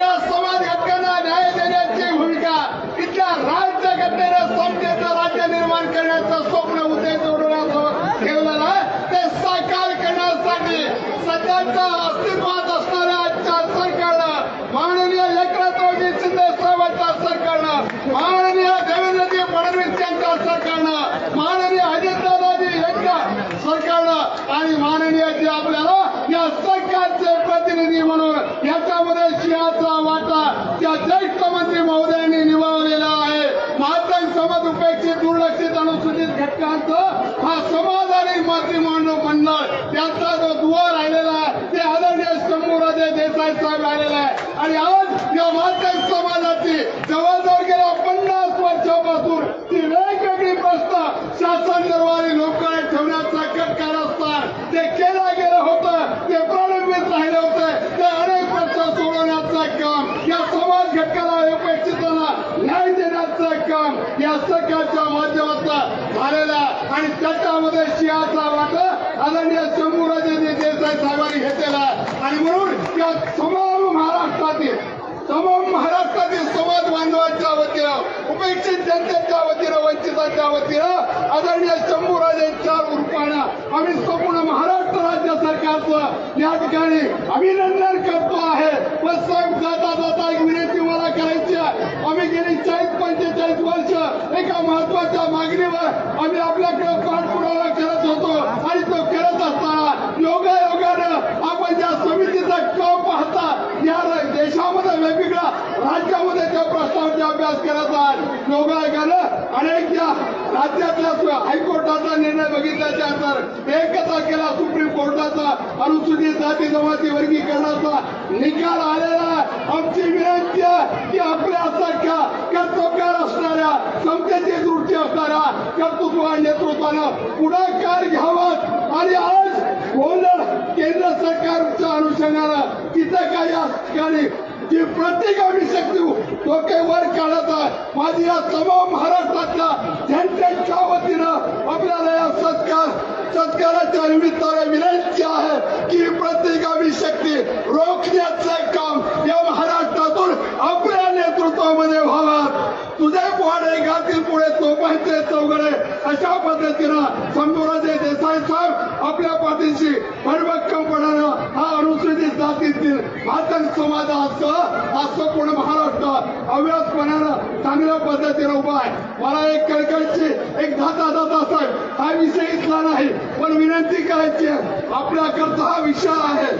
समाज घटकांना न्याय देण्याची भूमिका इथल्या राज्य घटनेनं समतेचं राज्य निर्माण करण्याचं स्वप्न उदय जोडण्यासोबत ठेवलेलं आहे. ते साकार करण्यासाठी सध्याच्या अस्तित्वात असणाऱ्या आजच्या सरकारनं माननीय एकनाथरावजी शिंदे साहेबांच्या सरकारनं माननीय देवेंद्रजी फडणवीस यांच्या सरकारनं माननीय अजितदादाजी यांच्या सरकारनं आणि माननीय जे आपल्याला या सरकारचे प्रतिनिधी म्हणून याच्यामध्ये सिंहाचा वाटा त्या ज्येष्ठ मंत्री महोदयांनी निभावलेला आहे महाजन समाज उपेक्षित दुर्लक्षित अनुसूचित घटकांचं हा समाज आणि मंत्रिमंडळ मंडळ त्यांचा जो दुवा राहिलेला आहे ते आदरणीय शंभूराजे देसाई साहेब राहिलेला आहे आणि आज या महाजन समाजाची जवळजवळ गेल्या पन्नास वर्षापासून ती वेगवेगळी प्रश्न शासन दरबारी लोकांना ठेवण्याचा कटकार असतात ते केलं गेलं होतं ते प्रलंबित राहिले होते ते अनेक प्रश्न सोडवण्याचं काम या समाज घटकाला अपेक्षितांना न्याय देण्याचं काम या सरकारच्या माध्यमातून झालेलं आहे आणि त्याच्यामध्ये सिंहाचा वाटा आदरणीय शंभूराजे देसाई साहेबांनी घेतलेला आहे. आणि म्हणून या समोर महाराष्ट्रातील समोर महाराष्ट्रातील समाज बांधवांच्या वतीनं उपेक्षित जनतेच्या वतीनं वंचितांच्या वतीनं आदरणीय शंभूराजेंच्या रूपानं आम्ही संपूर्ण महाराष्ट्र राज्य सरकारचं या ठिकाणी अभिनंदन करतो आहे. पण साहेब जाता जाता एक विनंती मला करायची आहे. आम्ही गेली चाळीस पंचेचाळीस वर्ष एका महत्त्वाच्या मागणीवर आम्ही आपल्याकडे पाठपुरावा करत होतो आणि तो करत असताना योगायोगानं आपण ज्या समितीचा काम पाहता या देशामध्ये वेगवेगळ्या राज्यामध्ये त्या प्रस्तावाचा अभ्यास करत आहात. योगायोगानं अनेक या राज्यातल्या हायकोर्टाचा निर्णय बघितल्याच्या नंतर एकता केला सुप्रीम कोर्टाचा अनुसूचित जाती जमाती वर्गीकरणाचा निकाल आलेला आहे. आमची विनंती आहे की आपल्यासारख्या कर्तव्यार असणाऱ्या समतेची दृष्टी असणाऱ्या कर्तृत्व आणि नेतृत्वानं पुढाकार घ्यावा आणि आज गोंधळ केंद्र सरकारच्या अनुषंगानं तिथं काय या ठिकाणी जी प्रतिगामी शक्ती वर काढत आहे. माझी या तमाम महाराष्ट्रातल्या जनतेच्या वतीनं आपल्याला या सत्कार सत्काराच्या निमित्ताने विनंती आहे की प्रतिगामी शक्ती रोखण्याचं काम या महाराष्ट्रातून आपल्या नेतृत्वामध्ये व्हावं. तुझ्या पोहाडे गातील पुढे चौपायचे चौघडे. अशा पद्धतीनं शंभूराजे देसाई साहेब आपल्या पाठीशी भरभक्कमपणानं हा अनुसूचित जातीतील भातन समाजासह हा संपूर्ण महाराष्ट्र अव्यासपणानं चांगल्या पद्धतीनं उभा आहे. मला एक कळकळची एक धाता दाता साहेब हा विषय इथला नाही पण विनंती करायची आहे. आपल्याकरता हा विषय आहे.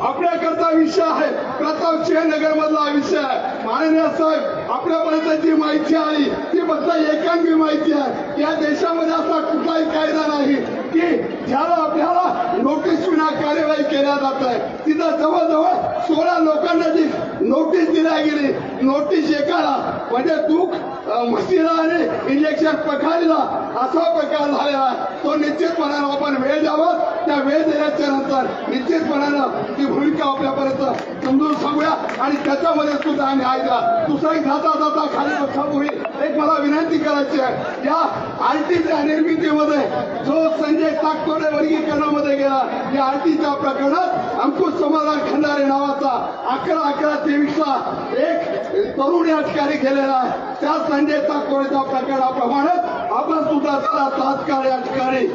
आपल्याकरता विषय आहे. प्रताप सिंह नगर मधला विषय आहे. माननीय साहेब आपल्यापर्यंत जी माहिती आली ती फक्त एकांगी माहिती आहे. या देशामध्ये असा कुठलाही कायदा नाही की ज्याला आपल्याला नोटीस विना कार्यवाही केल्या जात आहे. तिथं जवळजवळ सोळा लोकांना जी नोटीस दिल्या गेली नोटीस एकाला म्हणजे तू म्हशीला आणि इंजेक्शन पखारीला असा प्रकार झालेला आहे. तो निश्चितपणानं आपण वेळ द्यावा. त्या वेळ दिल्याच्या नंतर निश्चितपणानं ती भूमिका आपल्यापर्यंत समजून सांगूया. आणि त्याच्यामध्ये सुद्धा आम्ही द्या दुसरा एक जाता जाता खाली बसण्यापूर्वी एक मला विनंती करायची आहे. या आरटीच्या निर्मितीमध्ये जो संजय ताकतोडे वर्गीकरणामध्ये गेला या आरतीच्या प्रकरणात अंकुश समाधान खंडारे नावाचा अकरा अकरा तेवीसला एक तरुण या ठिकाणी गेलेला आहे. त्या संजय ताकतोडेच्या प्रकरणाप्रमाणे आपण सुद्धा त्याला तात्काळ या ठिकाणी.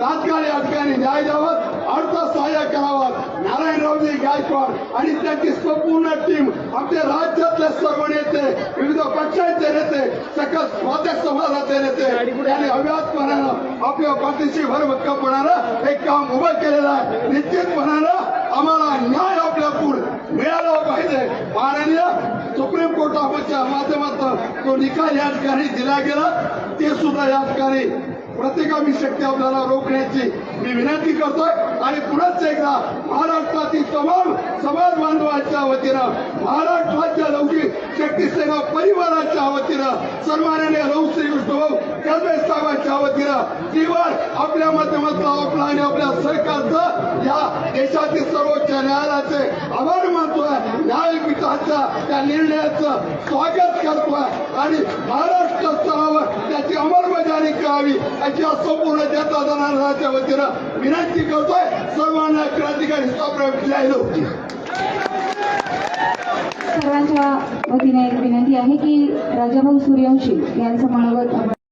तात्काळ या ठिकाणी न्याय द्यावा अर्थ सहाय्य करावं. नारायणरावजी गायकवाड. आणि त्याची संपूर्ण टीम आपल्या राज्यातले सर्व नेते विविध पक्षांचे नेते सकल स्वातंत्र्य समाजाचे नेते आणि अव्याजपणानं आपल्या पाठीशी भरभक्कमपणानं एक काम उभं केलेलं आहे. निश्चितपणानं आम्हाला न्याय आपल्या पूर मिळाला पाहिजे. माननीय सुप्रीम कोर्टाच्या माध्यमातून तो निकाल या ठिकाणी दिला गेला. ते सुद्धा या ठिकाणी प्रत्येकामी शक्ती आपल्याला रोखण्याची मी विनंती करतोय. आणि पुन्हा एकदा महाराष्ट्रातील तमाम समाज बांधवांच्या वतीनं महाराष्ट्राच्या लौकिक शक्ती सेना परिवाराच्या वतीनं सन्माननीय रौश्री श्री विष्णुभाऊ साहेबांच्या वतीनं जीवन आपल्या माध्यमातला आपला आणि आपल्या सरकारचं या देशातील सर्वोच्च न्यायालयाचे आभार मानतोय. न्यायपीठाच्या त्या निर्णयाचं स्वागत आणि महाराष्ट्र स्तरावर त्याची अंमलबजावणी करावी याची संपूर्ण जनता जनार्दनाच्या वतीनं विनंती करतोय. सर्वांना क्रांतिकारी स्वाप्रभू सर्वांच्या वतीने एक विनंती आहे की राजाभाऊ सूर्यवंशी यांचं मनोगत